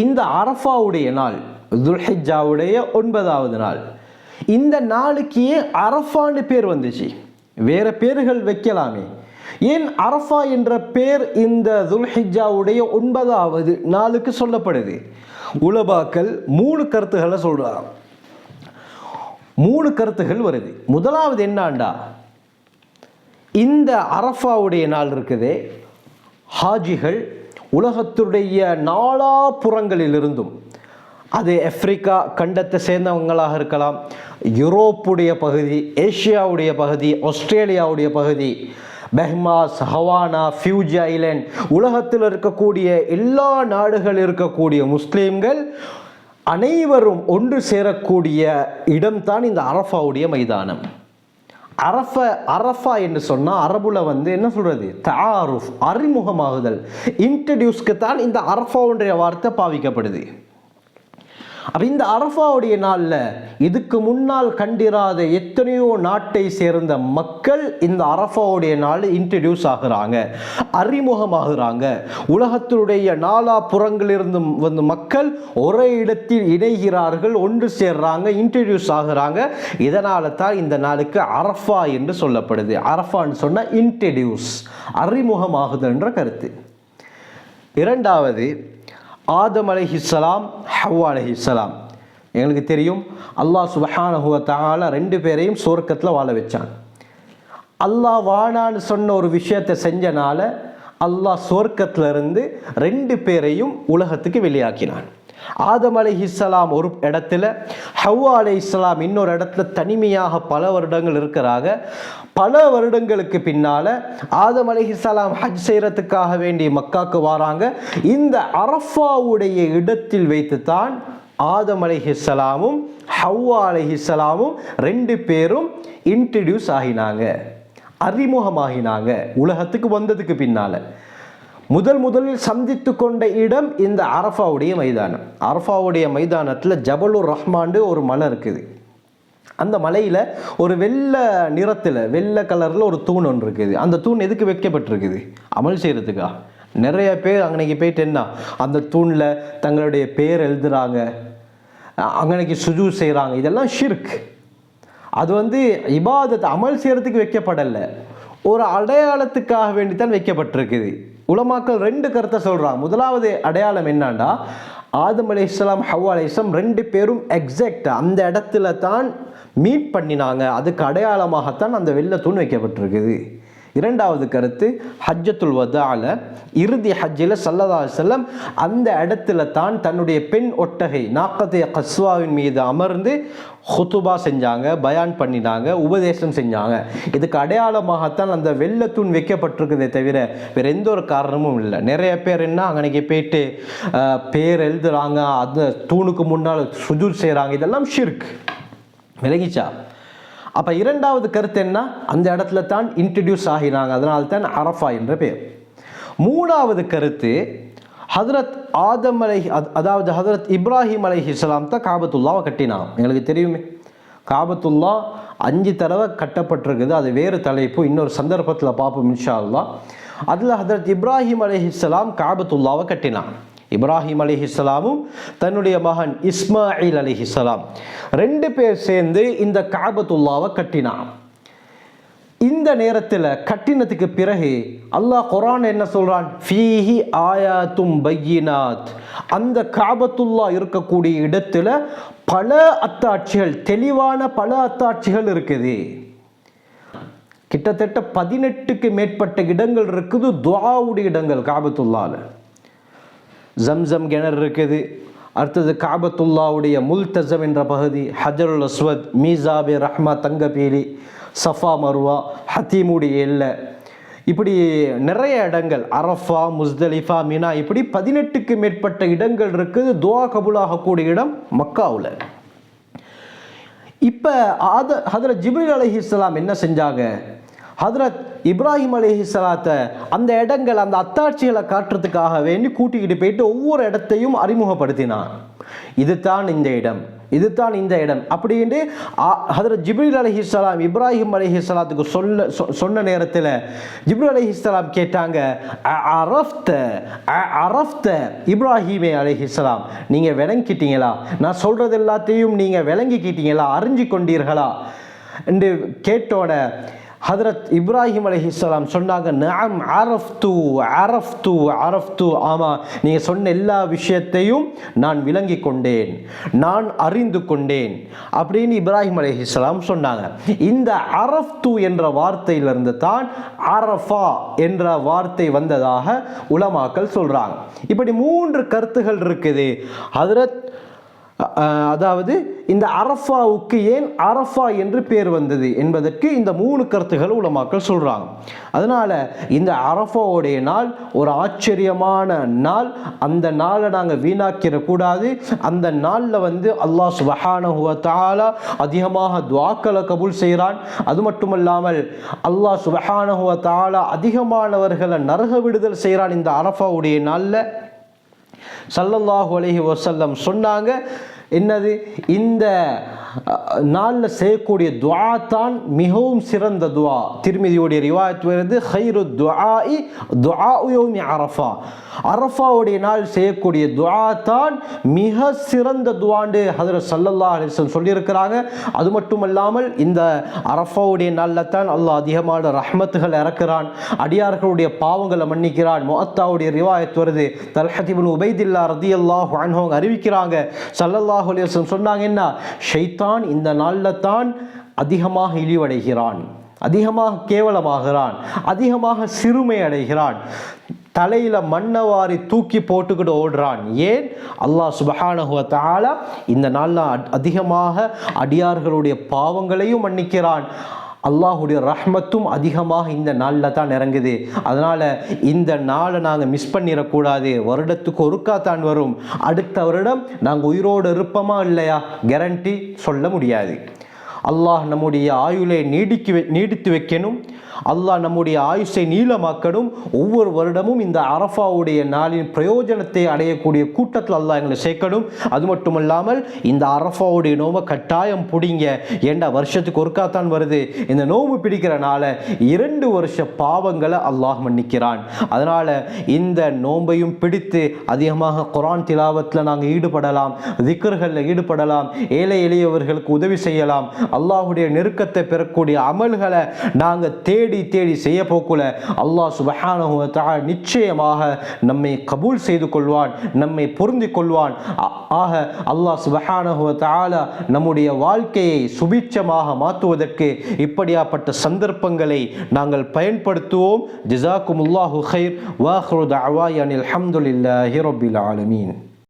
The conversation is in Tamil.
இந்த அரஃபாவுடைய நாள் துல்ஹிஜாவுடைய ஒன்பதாவது நாள். இந்த நாளுக்கு ஏன் அரஃபான்னு பேர் வந்துச்சு? வேற பேர்கள் வைக்கலாமே. ஏன் அரஃபா என்ற பேர் இந்த துல்ஹிஜாவுடைய ஒன்பதாவது நாளுக்கு சொல்லப்படுது? உலபாக்கள் மூணு கருத்துக்களை சொல்கிறார் மூணு கருத்துகள் வருது. முதலாவது என்னாண்டா? இந்த அரஃபாவுடைய நாள் இருக்குது. ஹாஜிகள் உலகத்துடைய நாலாபுறங்களிலிருந்தும் அது ஆப்பிரிக்கா கண்டத்தை சேர்ந்தவங்களாக இருக்கலாம் யூரோப்புடைய பகுதி ஏஷியாவுடைய பகுதி ஆஸ்திரேலியாவுடைய பகுதி பெஹ்மாஸ் ஹவானா ஃபியூஜ் ஐலேண்ட் உலகத்தில் இருக்கக்கூடிய எல்லா நாடுகள் இருக்கக்கூடிய முஸ்லீம்கள் அனைவரும் ஒன்று சேரக்கூடிய இடம்தான் இந்த அரஃபாவுடைய மைதானம். அரஃப அரஃபா என்று சொன்னால் அரபுல வந்து என்ன சொல்கிறது தாருஃப் அறிமுகமாகுதல். இன்ட்ரடியூஸ்க்கு தான் இந்த அரஃபாவுடைய வார்த்தை பாவிக்கப்படுது. அப்ப இந்த அரஃபாவுடைய நாளில் இதுக்கு முன்னால் கண்டிராத எத்தனையோ நாட்டை சேர்ந்த மக்கள் இந்த அரஃபாவுடைய நாள் இன்ட்ரடியூஸ் ஆகுறாங்க அறிமுகமாகிறாங்க. உலகத்தினுடைய நாலா புறங்களிலிருந்து வந்து மக்கள் ஒரே இடத்தில் இணைகிறார்கள் ஒன்று சேர்றாங்க இன்ட்ரடியூஸ் ஆகுறாங்க. இதனால தான் இந்த நாளுக்கு அரஃபா என்று சொல்லப்படுது. அரஃபான்னு சொன்னால் இன்ட்ரடியூஸ் அறிமுகமாகுதுன்ற கருத்து. இரண்டாவது ஆதம் அலைஹிஸ்ஸலாம் ஹவ்வா அலைஹிஸ்ஸலாம் எங்களுக்கு தெரியும் அல்லாஹ் சுபஹானஹுவ ரெண்டு பேரையும் சொர்க்கத்தில் வாழ வச்சான். அல்லாஹ் வாழான்னு சொன்ன ஒரு விஷயத்தை செஞ்சனால அல்லாஹ் சொர்க்கத்துல இருந்து ரெண்டு பேரையும் உலகத்துக்கு வெளியாக்கினான். ஆதம் அலைஹிஸ்ஸலாம் ஒரு இடத்துல ஹவ்வா அலைஹிஸ்ஸலாம் இன்னொரு இடத்துல தனிமையாக பல வருடங்கள் இருக்கிறாங்க பல வருடங்களுக்கு பின்னால ஆதம் அலிஹிசலாம் ஹஜ் செய்யறதுக்காக வேண்டி மக்காக்கு வராங்க. இந்த அரஃபாவுடைய இடத்தில் வைத்துத்தான் ஆதம் அலிஹிசலாமும் ஹவ்வா அலிஹிசலாமும் ரெண்டு பேரும் இன்ட்ரடியூஸ் ஆகினாங்க. அறிமுகமாகினாங்க. உலகத்துக்கு வந்ததுக்கு பின்னால. முதல் முதலில் சந்தித்து கொண்ட இடம் இந்த அரஃபாவுடைய மைதானம். அரஃபாவுடைய மைதானத்தில் ஜபலுர் ரஹ்மாண்டு ஒரு மலை இருக்குது. அந்த மலையில் ஒரு வெள்ளை நிறத்தில் வெள்ளை கலரில் ஒரு தூண் ஒன்று இருக்குது. அந்த தூண் எதுக்கு வைக்கப்பட்டிருக்குது? அமல் செய்கிறதுக்கா நிறைய பேர் அங்கனைக்கு போயிட்டு என்ன அந்த தூணில் தங்களுடைய பேர் எழுதுகிறாங்க அங்கனைக்கு சுஜு செய்கிறாங்க இதெல்லாம் ஷிர்க் அது வந்து இபாதத் அமல் செய்கிறதுக்கு வைக்கப்படலை. ஒரு அடையாளத்துக்காக வேண்டித்தான் வைக்கப்பட்டிருக்குது. உலமாக்கள் ரெண்டு கருத்தை சொல்கிறாங்க முதலாவது அடையாளம் என்னண்டா? ஆதம் அலி இஸ்லாம் ஹவ்வா அலி இஸ்லாம் ரெண்டு பேரும் எக்ஸாக்டாக அந்த இடத்துல தான் மீட் பண்ணினாங்க. அதுக்கு அடையாளமாகத்தான் அந்த வெள்ளை தூண் வைக்கப்பட்டிருக்குது. இரண்டாவது கருத்து ஹஜ்ஜத்துல் வதால இறுதி ஹஜ்ஜில் சல்லதா செல்லம் அந்த இடத்துல தான் தன்னுடைய பெண் ஒட்டகை நாக்கத்தைய கஸ்வாவின் மீது அமர்ந்து ஹுத்துபா செஞ்சாங்க பயான் பண்ணினாங்க உபதேசம் செஞ்சாங்க. இதுக்கு அடையாளமாகத்தான் அந்த வெள்ளத்தூண் வைக்கப்பட்டிருக்குதே தவிர வேறு எந்த ஒரு காரணமும் இல்லை. நிறைய பேர் என்ன அங்கனைக்கு போயிட்டு பேர் எழுதுறாங்க அந்த தூணுக்கு முன்னால் சுஜூர் செய்கிறாங்க இதெல்லாம் ஷிர்க் விலகிச்சா. அப்போ இரண்டாவது கருத்து என்ன? அந்த இடத்துல தான் இன்ட்ரடியூஸ் ஆகினாங்க. அதனால தான் அரஃபா என்ற பேர் மூணாவது கருத்து ஹதரத் ஆதம் அலை அதாவது ஹதரத் இப்ராஹிம் அலைஹிஸ்ஸலாம் தான் காபத்துல்லாவை கட்டினான். எங்களுக்கு தெரியுமே. காபத்துல்லா அஞ்சு தடவை கட்டப்பட்டிருக்குது. அது வேறு தலைப்பு. இன்னொரு சந்தர்ப்பத்தில் பார்ப்போம் இன்ஷா அல்லா அதில் ஹதரத் இப்ராஹிம் அலைஹிஸ்ஸலாம் காபத்துல்லாவை கட்டினான். இப்ராஹிம் அலி இஸ்லாமும் தன்னுடைய மகன் இஸ்மாயில் அலிஹிஸ்ஸலாம். ரெண்டு பேர் சேர்ந்து இந்த காபத்துல்லாவை கட்டினான். இந்த நேரத்தில் கட்டினத்துக்கு பிறகு அல்லாஹ் குரான் என்ன சொல்கிறான் ஃபீஹி ஆயாத்தும் பையினாத். அந்த காபத்துல்லா இருக்கக்கூடிய இடத்துல பல அத்தாட்சிகள் தெளிவான பல அத்தாட்சிகள் இருக்குது. கிட்டத்தட்ட பதினெட்டுக்கு மேற்பட்ட இடங்கள் இருக்குது துவாவுடைய இடங்கள் காபத்துல்லால. ஜம்சம் கிணறு இருக்குது. அடுத்தது காபத்துல்லாவுடைய முல்தசம் என்ற பகுதி ஹஜருல் அஸ்வத் மீசாபே ரஹ்மா தங்கபீலி சஃபா மர்வா ஹத்தீமுடைய எல்லை. இப்படி நிறைய இடங்கள் அரஃபா முஸ்தலிஃபா மினா இப்படி பதினெட்டுக்கு மேற்பட்ட இடங்கள் இருக்குது. துவா கபுலாகக்கூடிய இடம் மக்காவில். இப்போ ஆத ஹதரத் அலஹி இஸ்ஸலாம் என்ன செஞ்சாங்க? ஹதரத் இப்ராஹிம் அலைஹிஸ்ஸலாத்தை அந்த இடங்கள் அந்த அத்தாட்சிகளை காட்டுறதுக்காக வேண்டி கூட்டிக்கிட்டு போயிட்டு ஒவ்வொரு இடத்தையும் அறிமுகப்படுத்தினான். இதுதான் இந்த இடம் இதுதான் இந்த இடம் அப்படின்ட்டு ஹதரத் ஜிப்ரீல் அலைஹிஸ்ஸலாம் இப்ராஹிம் அலைஹிஸ்ஸலாத்துக்கு சொல்ல சொ- சொன்ன நேரத்தில் ஜிப்ரீல் அலைஹிஸ்ஸலாம் கேட்டாங்க "அ- அரஃப்த அரஃப்த இப்ராஹிமே அலைஹிஸ்ஸலாம் நீங்கள் விளங்கிட்டீங்களா? நான் சொல்கிறது எல்லாத்தையும் நீங்கள் விளங்கிக்கிட்டீங்களா? அறிஞ்சு கொண்டீர்களா என்று கேட்டோட ஹதரத் இப்ராஹிம் அலைஹிஸ்ஸலாம் சொன்னாங்க நாம் அரஃப்து அரஃப்து அரஃப்து ஆமாம் நீங்கள் சொன்ன எல்லா விஷயத்தையும் நான் விளங்கி கொண்டேன் நான் அறிந்து கொண்டேன் அப்படின்னு இப்ராஹிம் அலைஹிஸ்ஸலாம் சொன்னாங்க. இந்த அரஃப்து என்ற வார்த்தையிலிருந்து தான் அரஃபா என்ற வார்த்தை வந்ததாக உலமாக்கள் சொல்றாங்க. இப்படி மூன்று கருத்துகள் இருக்குது. ஹதரத் அதாவது இந்த அரஃபாவுக்கு ஏன் அரஃபா என்று பேர் வந்தது என்பதற்கு இந்த மூணு கருத்துக்கள் உலமாக்கள் சொல்கிறாங்க அதனால் இந்த அரஃபாவுடைய நாள் ஒரு ஆச்சரியமான நாள். அந்த நாளை நாங்கள் வீணாக்கிற கூடாது அந்த நாளில் வந்து அல்லாஹ் சுபஹானஹுவத்தாலா அதிகமாக துவாக்களை கபூல் செய்கிறான் அது மட்டும் இல்லாமல் அல்லாஹ் சுபஹானஹுவத்தாலா அதிகமானவர்களை நரக விடுதல் செய்கிறான் இந்த அரஃபாவுடைய நாளில். சல்லல்லாஹு அலஹி வசல்லம் சொன்னாங்க. என்னது? இந்த நாளில் செய்யக்கூடிய துவா தான் மிகவும் சிறந்த துவா. திருமதியுடைய ரிவாயத் வருது ஹைரு துவாஇ துவா உயோமி அரஃபா. அரஃபாவுடைய நாள் செய்யக்கூடிய துவா தான் மிக சிறந்த துவாண்டு ஹதரத் சல்லல்லா அலைஹி சொல்லியிருக்கிறாங்க. அது மட்டுமல்லாமல் இந்த அரஃபாவுடைய நாளில் தான் அல்லாஹ் அதிகமான ரஹ்மத்துகள் இறக்கிறான் அடியார்களுடைய பாவங்களை மன்னிக்கிறான். முகத்தாவுடைய ரிவாயத் வருது தல்ஹத்திபின் உபைதில்லா ரதி அல்லாஹ் அறிவிக்கிறாங்க. சல்லல்லாஹ் அலைஹி சொன்னாங்க என்ன? ஷைத்தான் இந்த நாளில் தான் அதிகமாக இழிவடைகிறான். அதிகமாக கேவலமாகிறான். அதிகமாக சிறுமை அடைகிறான் தலையில மண்ணை வாரி தூக்கி போட்டுக்கிட்டு ஓடுறான். ஏன்? அல்லாஹ் சுபஹானஹு இந்த நாளில் அதிகமாக அடியார்களுடைய பாவங்களையும் மன்னிக்கிறான். அல்லாஹுடைய ரஹ்மத்தும் அதிகமாக இந்த நாளில் தான் இறங்குது. அதனால் இந்த நாளை நாங்கள் மிஸ் பண்ணிடக்கூடாது. வருடத்துக்கு ஒருக்கா தான் வரும். அடுத்த வருடம் நாங்கள் உயிரோடு இருப்போமா இல்லையா? கேரண்டி சொல்ல முடியாது. அல்லாஹ் நம்முடைய ஆயுளை நீடிக்கு வை- நீடித்து வைக்கணும். அல்லாஹ் நம்முடைய ஆயுஷை நீளமாக்கணும். ஒவ்வொரு வருடமும் இந்த அரஃபாவுடைய நாளின் பிரயோஜனத்தை அடையக்கூடிய கூட்டத்தில் அல்லாஹ் எங்களை சேர்க்கணும். அது மட்டுமல்லாமல் இந்த அரஃபாவுடைய நோவை கட்டாயம் பிடிங்க. ஏண்டா வருஷத்துக்கு ஒருக்காத்தான் வருது. இந்த நோவு பிடிக்கிறனால இரண்டு வருஷ பாவங்களை அல்லாஹ் மன்னிக்கிறான். அதனால் இந்த நோன்பையும் பிடித்து அதிகமாக குரான் திலாவத்தில் நாங்கள் ஈடுபடலாம். திக்கர்களில் ஈடுபடலாம். ஏழை எளியவர்களுக்கு உதவி செய்யலாம். அல்லாஹுடைய நெருக்கத்தை பெறக்கூடிய அமல்களை நாங்கள் தேடி தேடி செய்ய போக்குல அல்லாஹ் சுபஹானஹு நிச்சயமாக நம்மை கபூல் செய்து கொள்வான் நம்மை பொருந்தி கொள்வான். ஆக அல்லாஹ் சுபஹானஹு தாலா நம்முடைய வாழ்க்கையை சுபிச்சமாக மாற்றுவதற்கு இப்படியாப்பட்ட சந்தர்ப்பங்களை நாங்கள் பயன்படுத்துவோம். ஜிசாக்குமுல்லாஹு ஹைர் வாஹ்ரு தஅவாயனில் அல்ஹம்துலில்லாஹி ரப்பில் ஆலமீன்.